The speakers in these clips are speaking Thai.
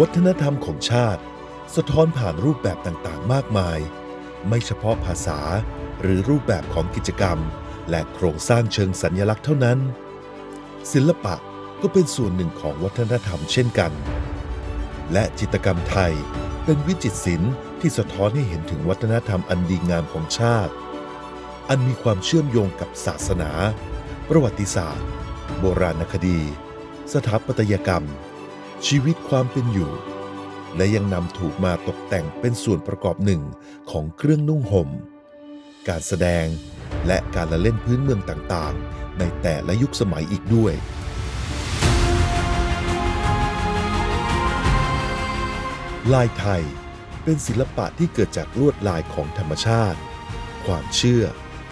วัฒนธรรมของชาติ สะท้อนผ่านรูปแบบต่างๆ มากมาย ไม่เฉพาะภาษา หรือรูปแบบของกิจกรรม และโครงสร้างเชิงสัญลักษณ์เท่านั้น ศิลปะก็เป็นส่วนหนึ่งของวัฒนธรรมเช่นกัน และจิตรกรรมไทยเป็นวิจิตรศิลป์ที่สะท้อนให้เห็นถึงวัฒนธรรมอันดีงามของชาติ อันมีความเชื่อมโยงกับศาสนา ประวัติศาสตร์ โบราณคดี สถาปัตยกรรม ชีวิตความเป็นอยู่ และยังนำถูกมาตกแต่งเป็นส่วนประกอบหนึ่งของเครื่องนุ่งห่ม การแสดงและการละเล่นพื้นเมืองต่างๆ ในแต่ละยุคสมัยอีกด้วย ลายไทยเป็นศิลปะที่เกิดจากลวดลายของธรรมชาติ ความเชื่อ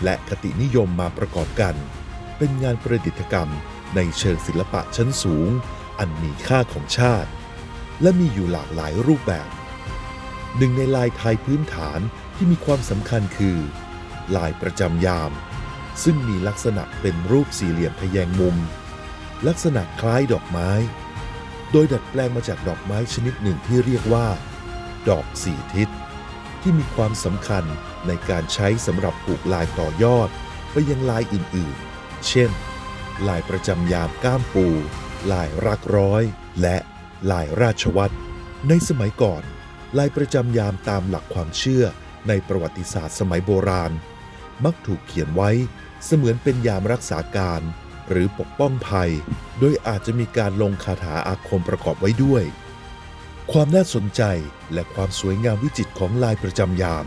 และคตินิยมมาประกอบกัน เป็นงานประดิษฐกรรมในเชิงศิลปะชั้นสูง อันมีค่าของชาติ และมีอยู่หลากหลายรูปแบบ หนึ่งในลายไทยพื้นฐานที่มีความสำคัญคือ ลายประจำยาม ซึ่งมีลักษณะเป็นรูปสี่เหลี่ยมทแยงมุม ลักษณะคล้ายดอกไม้ โดยดัดแปลงมาจากดอกไม้ชนิดหนึ่งที่เรียกว่า ดอกสี่ทิศ ที่มีความสำคัญในการใช้สำหรับผูกลายต่อยอด ไปยังลายอื่นๆ เช่น ลายประจำยามก้ามปู ลายรักร้อย และลายราชวัตรในสมัยก่อน ลายประจำยามตามหลักความเชื่อในประวัติศาสตร์สมัยโบราณ มักถูกเขียนไว้เสมือนเป็นยามรักษาการ หรือปกป้องภัย โดยอาจจะมีการลงคาถาอาคมประกอบไว้ด้วย ความน่าสนใจและความสวยงามวิจิตรของลายประจำยาม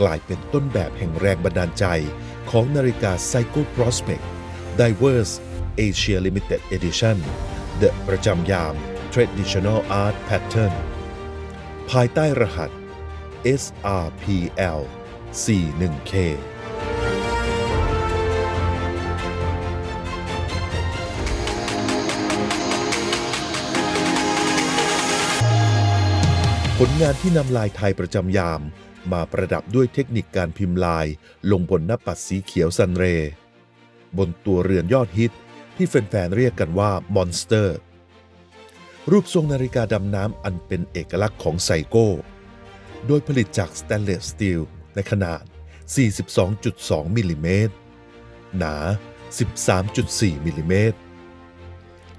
กลายเป็นต้นแบบแห่งแรงบันดาลใจของนาฬิกา Psycho Prospect Diverse Asia Limited Edition The ประจำยาม Traditional Art Pattern ภายใต้รหัส SRPL 41K ผลงานที่นำลายไทยประจำยาม มาประดับด้วยเทคนิคการพิมพ์ลาย ลงบนหน้าปัดสีเขียวซันเร บนตัวเรือนยอดฮิต ที่แฟนๆเรียกกันว่ามอนสเตอร์ รูปทรงนาฬิกาดำน้ำอันเป็นเอกลักษณ์ของไซโก้ โดยผลิตจากสแตนเลสสตีลในขนาด 42.2 มิลลิเมตร หนา 13.4 มิลลิเมตร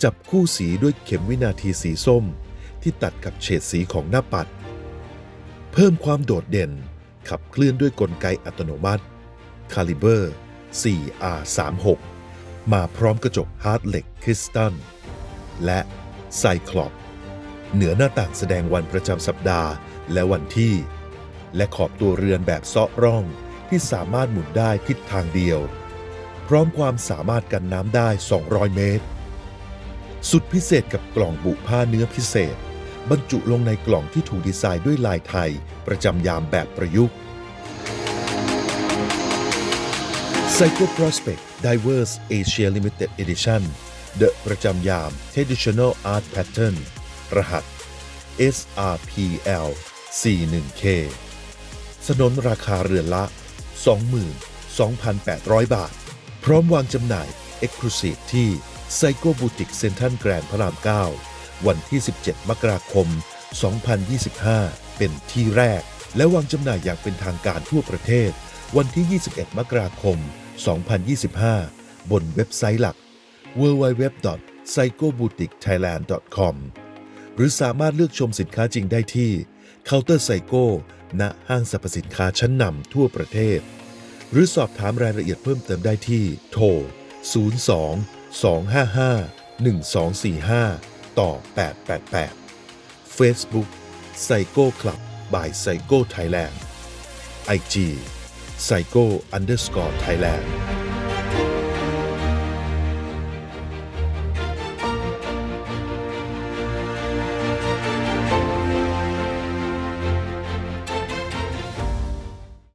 จับคู่สีด้วยเข็มวินาทีสีส้มที่ตัดกับเฉดสีของหน้าปัด เพิ่มความโดดเด่นขับเคลื่อนด้วยกลไกอัตโนมัติ Caliber 4R36 มาพร้อมกระจกฮาร์ดเหล็กคริสตัลและไซคลอปเหนือหน้าต่างแสดงวันประจำสัปดาห์และวันที่ และขอบตัวเรือนแบบเซาะร่องที่สามารถหมุนได้ทิศทางเดียว พร้อมความสามารถกันน้ำได้ 200 เมตร สุดพิเศษกับกล่องบุผ้าเนื้อพิเศษ บรรจุลงในกล่องที่ถูกดีไซน์ด้วยลายไทย ประจำยามแบบประยุกต์ Psycho Prospect Diverse Asia Limited Edition The ประจำยาม Traditional Art Pattern รหัส SRPL 41K สนนราคาเรือนละ 22,800 บาท พร้อมวางจำหน่าย Exclusive ที่ Psycho Boutique Central Grand พระราม 9 วันที่ 17 มกราคม 2025 เป็นที่แรก และวางจำหน่ายอย่างเป็นทางการทั่วประเทศ วันที่ 21 มกราคม 2025 บนเว็บไซต์หลัก www.psychoboutiquethailand.com หรือสามารถเลือกชมสินค้าจริงได้ที่เคาน์เตอร์ไซโก้ณห้างสรรพสินค้าชั้นนำทั่วประเทศ หรือสอบถามรายละเอียดเพิ่มเติมได้ที่ โทร 02 255 1245 ต่อ 888 Facebook Psycho Club by Psycho Thailand IG Psycho underscore Thailand